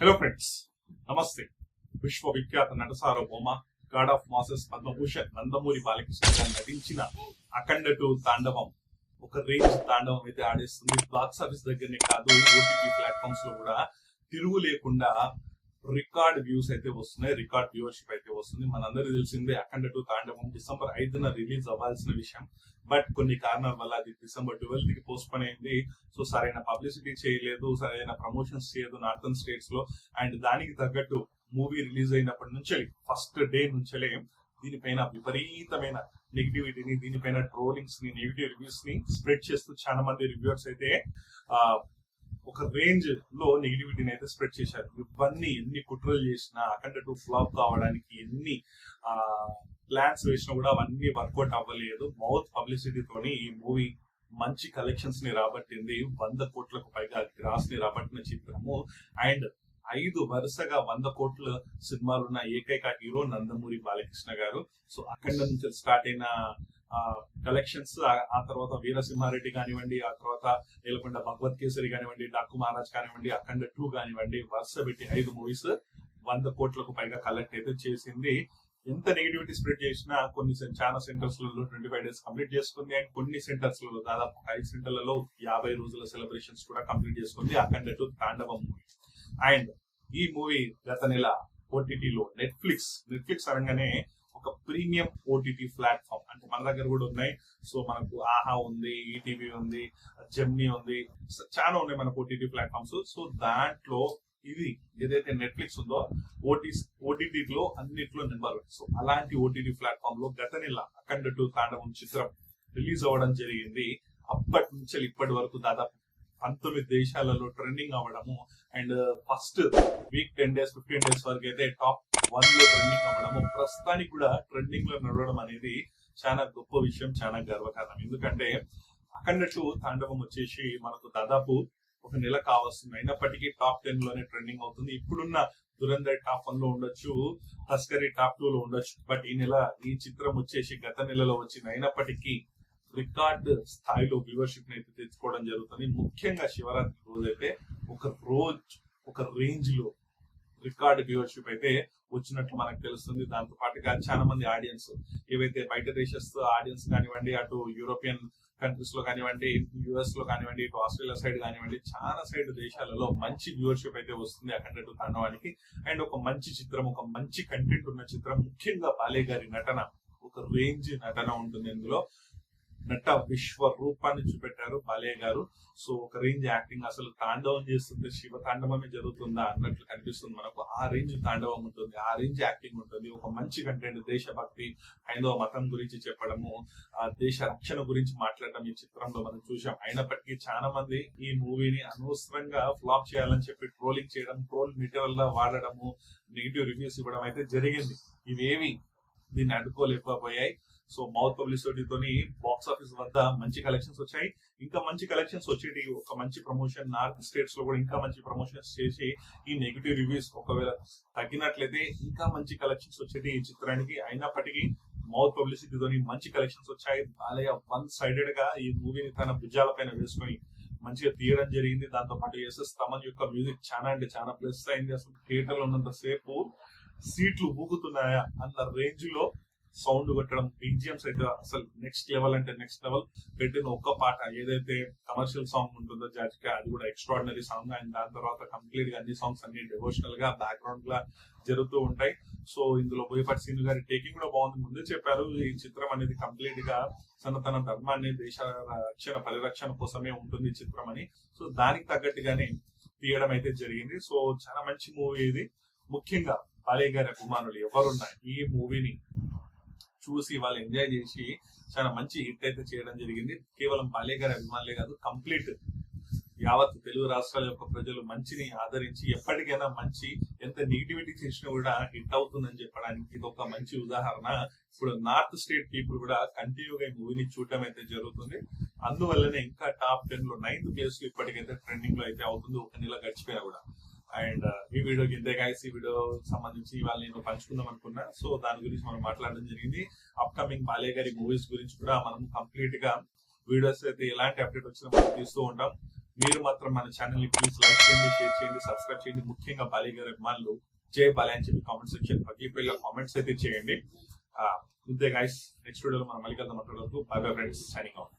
Hello friends నమస్తే విశ్వవిఖ్యాత నట సార్వభౌమ god of masses Padma Bhushan Nandamuri Balakrishna నటించిన అఖండ టూ తాండవం. ఒక రేంజ్ తాండవం అయితే ఆడేస్తుంది. బాక్స్ ఆఫీస్ దగ్గరనే కాదు ఓటీటీ ప్లాట్ఫామ్స్లో కూడా తిరుగు లేకుండా రికార్డ్ వ్యూస్ అయితే వస్తున్నాయి రికార్డ్ వ్యూవర్షిప్ అయితే వస్తుంది. మనందరికీ తెలిసిందే అఖండ టూ తాండవం డిసెంబర్ ఐదున రిలీజ్ అవ్వాల్సిన విషయం. బట్ కొన్ని కారణాల వల్ల అది డిసెంబర్ ట్వెల్త్కి పోస్ట్ పోన్ అయింది. సో సరైన పబ్లిసిటీ చేయలేదు సరైన ప్రమోషన్స్ చేయదు నార్థన్ స్టేట్స్లో అండ్ దానికి తగ్గట్టు మూవీ రిలీజ్ అయినప్పటి నుంచి ఫస్ట్ డే నుంచే దీనిపైన విపరీతమైన నెగిటివిటీని దీనిపైన ట్రోలింగ్స్ని నెగిటివ్ రివ్యూస్ని స్ప్రెడ్ చేస్తూ చాలా మంది రివ్యూర్స్ అయితే ఒక రేంజ్లో నెగిటివిటీని అయితే స్ప్రెడ్ చేశారు. ఇవన్నీ ఎన్ని కుట్రలు చేసినా అఖండ టూ ఫ్లాప్ కావడానికి ఎన్ని ప్లాన్స్ వేసినా కూడా అవన్నీ వర్కౌట్ అవ్వలేదు. మౌత్ పబ్లిసిటీతోని ఈ మూవీ మంచి కలెక్షన్స్ని రాబట్టింది. వంద కోట్లకు పైగా గ్రాస్ని రాబట్టిన చిత్రము అండ్ ఐదు వరుసగా వంద కోట్ల సినిమాలు ఉన్న ఏకైక హీరో నందమూరి బాలకృష్ణ గారు. సో అఖండ నుంచి స్టార్ట్ అయిన కలెక్షన్స్ ఆ తర్వాత వీరసింహారెడ్డి కానివ్వండి ఆ తర్వాత నీలకొండ భగవత్ కేసరి కానివ్వండి డాక్కు మహారాజ్ కానివ్వండి అఖండ టూ కానివ్వండి వరుస పెట్టి ఐదు మూవీస్ వంద కోట్లకు పైగా కలెక్ట్ అయితే చేసింది. ఎంత నెగిటివిటీ స్ప్రెడ్ చేసినా కొన్ని చాలా సెంటర్స్లో ట్వంటీ ఫైవ్ డేస్ కంప్లీట్ చేసుకుంది. అండ్ కొన్ని సెంటర్స్లో దాదాపు ఐదు సెంటర్లలో యాభై రోజుల సెలబ్రేషన్స్ కూడా కంప్లీట్ చేసుకుంది Akhanda two Thandavam movie and ఈ మూవీ గత నెల ఓటీటీలో నెట్ఫ్లిక్స్ నెట్ఫ్లిక్స్ అనగానే ఒక ప్రీమియం ఓటీటీ ప్లాట్ఫామ్ అంటే మన దగ్గర కూడా ఉన్నాయి. సో మనకు ఆహా ఉంది ఈటీవీ ఉంది జెమ్నీ ఉంది చాలా ఉన్నాయి మనకు ఓటీటీ ప్లాట్ఫామ్స్. సో దాంట్లో ఇది ఏదైతే నెట్ఫ్లిక్స్ ఉందో ఓటీ ఓటీటీలో అన్నిట్లో నెంబర్ వన్. సో అలాంటి ఓటీటీ ప్లాట్ఫామ్లో గత నెల అఖండ టూ తాండవం చిత్రం రిలీజ్ అవ్వడం జరిగింది. అప్పటి నుంచి ఇప్పటి వరకు దాదాపు పంతొమ్మిది దేశాలలో ట్రెండింగ్ అవ్వడము and first week ten days fifteen days వరకు అయితే టాప్ వన్లో ట్రెండింగ్ అవ్వడము. ప్రస్తుతానికి కూడా ట్రెండింగ్లో నడవడం అనేది చాలా గొప్ప విషయం చాలా గర్వకారణం. ఎందుకంటే అఖండ టూ తాండవం వచ్చేసి మనకు దాదాపు ఒక నెల కావస్తుంది అయినప్పటికీ టాప్ టెన్లోనే ట్రెండింగ్ అవుతుంది. ఇప్పుడున్న దురంధర్ టాప్ వన్లో ఉండొచ్చు తస్కరీ టాప్ టూ లో ఉండొచ్చు. బట్ ఈ నెల ఈ చిత్రం వచ్చేసి గత నెలలో వచ్చింది. అయినప్పటికీ రికార్డ్ స్థాయిలో వ్యూవర్షిప్ అయితే తెచ్చుకోవడం జరుగుతుంది. ముఖ్యంగా శివరాత్రి రోజు అయితే ఒక రోజు ఒక రేంజ్లో రికార్డ్ వ్యూవర్షిప్ అయితే వచ్చినట్లు మనకు తెలుస్తుంది. దాంతో పాటుగా చాలా మంది ఆడియన్స్ ఏవైతే బయట దేశస్ ఆడియన్స్ కానివ్వండి అటు యూరోపియన్ కంట్రీస్లో కానివ్వండి యుఎస్లో కానివ్వండి ఇటు ఆస్ట్రేలియా సైడ్ కానివ్వండి చాలా సైడ్ దేశాలలో మంచి వ్యూవర్షిప్ అయితే వస్తుంది అఖండ టూ తాండవానికి. అండ్ ఒక మంచి చిత్రం ఒక మంచి కంటెంట్ ఉన్న చిత్రం ముఖ్యంగా బాలే గారి నటన ఒక రేంజ్ నటన ఉంటుంది ఇందులో. నట విశ్వ రూపాన్ని చూపెట్టారు బాలయ్య గారు. సో ఒక రేంజ్ యాక్టింగ్ అసలు తాండవం చేస్తుంటే శివ తాండవమే జరుగుతుందా అన్నట్లు కనిపిస్తుంది మనకు. ఆ రేంజ్ తాండవం ఉంటుంది ఆ రేంజ్ యాక్టింగ్ ఉంటుంది. ఒక మంచి కంటెంట్ దేశభక్తి హైందవ మతం గురించి చెప్పడము ఆ దేశ రక్షణ గురించి మాట్లాడడం ఈ చిత్రంలో మనం చూసాం అయినప్పటికీ చాలా మంది ఈ మూవీని అనవసరంగా ఫ్లాప్ చేయాలని చెప్పి ట్రోలింగ్ చేయడం ట్రోల్ మెటీరియల్గా వాడడము నెగిటివ్ రివ్యూస్ ఇవ్వడం అయితే జరిగింది. ఇవేవి దీన్ని అడ్డుకోలేకపోయాయి. సో మౌత్ పబ్లిసిటీతోని బాక్స్ ఆఫీస్ వద్ద మంచి కలెక్షన్స్ వచ్చాయి. ఇంకా మంచి కలెక్షన్స్ వచ్చేటి ఒక మంచి ప్రమోషన్ నార్త్ స్టేట్స్లో కూడా ఇంకా మంచి ప్రమోషన్స్ చేసి ఈ నెగిటివ్ రివ్యూస్ ఒకవేళ తగ్గినట్లయితే ఇంకా మంచి కలెక్షన్స్ వచ్చేటి ఈ చిత్రానికి. అయినప్పటికీ మౌత్ పబ్లిసిటీతోని మంచి కలెక్షన్స్ వచ్చాయి. బాలయ్య వన్ సైడెడ్గా ఈ మూవీని తన భుజాల పైన వేసుకొని మంచిగా తీయడం జరిగింది. దాంతో పాటు ఎస్ఎస్ తమన్ యొక్క మ్యూజిక్ చాలా అంటే చాలా ప్లస్ అయింది. అసలు థియేటర్లో ఉన్నంత సేపు సీట్లు ఊగుతున్నాయా అన్న రేంజ్లో సౌండ్ కొట్టడం బీజిఎంస్ అయితే అసలు నెక్స్ట్ లెవెల్ అంటే నెక్స్ట్ లెవెల్ పెట్టిన ఒక్క పాట ఏదైతే కమర్షియల్ సాంగ్ ఉంటుందో జాజికా అది కూడా ఎక్స్ట్రాడినరీ సాంగ్ అండ్ దాని తర్వాత కంప్లీట్గా అన్ని సాంగ్స్ అన్ని డివోషనల్గా బ్యాక్గ్రౌండ్గా జరుగుతూ ఉంటాయి. సో ఇందులో బోయపాటి సీను గారి టేకింగ్ కూడా బాగుంది. ముందే చెప్పారు ఈ చిత్రం అనేది కంప్లీట్గా సనాతన ధర్మాన్ని దేశ రక్షణ పరిరక్షణ కోసమే ఉంటుంది ఈ చిత్రం అని. సో దానికి తగ్గట్టుగానే తీయడం అయితే జరిగింది. సో చాలా మంచి మూవీ ఇది. ముఖ్యంగా బాలయ్య గారి అభిమానులు ఎవరున్నా ఈ మూవీని చూసి వాళ్ళు ఎంజాయ్ చేసి చాలా మంచి హిట్ అయితే చేయడం జరిగింది. కేవలం బాలయ్య గారి అభిమానులే కాదు కంప్లీట్ యావత్ తెలుగు రాష్ట్రాల యొక్క ప్రజలు మంచిని ఆదరించి ఎప్పటికైనా మంచి ఎంత నెగిటివిటీ చేసినా కూడా హిట్ అవుతుందని చెప్పడానికి ఇది ఒక మంచి ఉదాహరణ. ఇప్పుడు నార్త్ స్టేట్ పీపుల్ కూడా కంటిన్యూగా ఈ మూవీని చూడటం అయితే జరుగుతుంది. అందువల్లనే ఇంకా టాప్ టెన్లో నైన్త్ ప్లేస్లో ఇప్పటికైతే ట్రెండింగ్లో అయితే అవుతుంది. ఒక నెల గడిచిపోయినా కూడా. అండ్ ఈ వీడియోకి ఇంతే గాయస్ ఈ వీడియో సంబంధించి ఇవాళ నేను పంచుకుందాం అనుకున్నా. సో దాని గురించి మనం మాట్లాడడం జరిగింది. అప్కమింగ్ బాలయ్య గారి మూవీస్ గురించి కూడా మనం కంప్లీట్గా వీడియోస్ అయితే ఎలాంటి అప్డేట్ వచ్చినా మనం తీస్తూ ఉంటాం. మీరు మాత్రం మన ఛానల్ని ప్లీజ్ లైక్ చేయండి షేర్ చేయండి సబ్స్క్రైబ్ చేయండి. ముఖ్యంగా బాలయ్య గారి అభిమానులు జై బాలయ్య అని చెప్పి కామెంట్ సెక్షన్ పగిలిపోయి కామెంట్స్ అయితే చేయండి. ఇంతే గాయస్ నెక్స్ట్ వీడియోలో మనం మళ్ళీ కలుద్దాం. అక్కడ bye bye friends signing out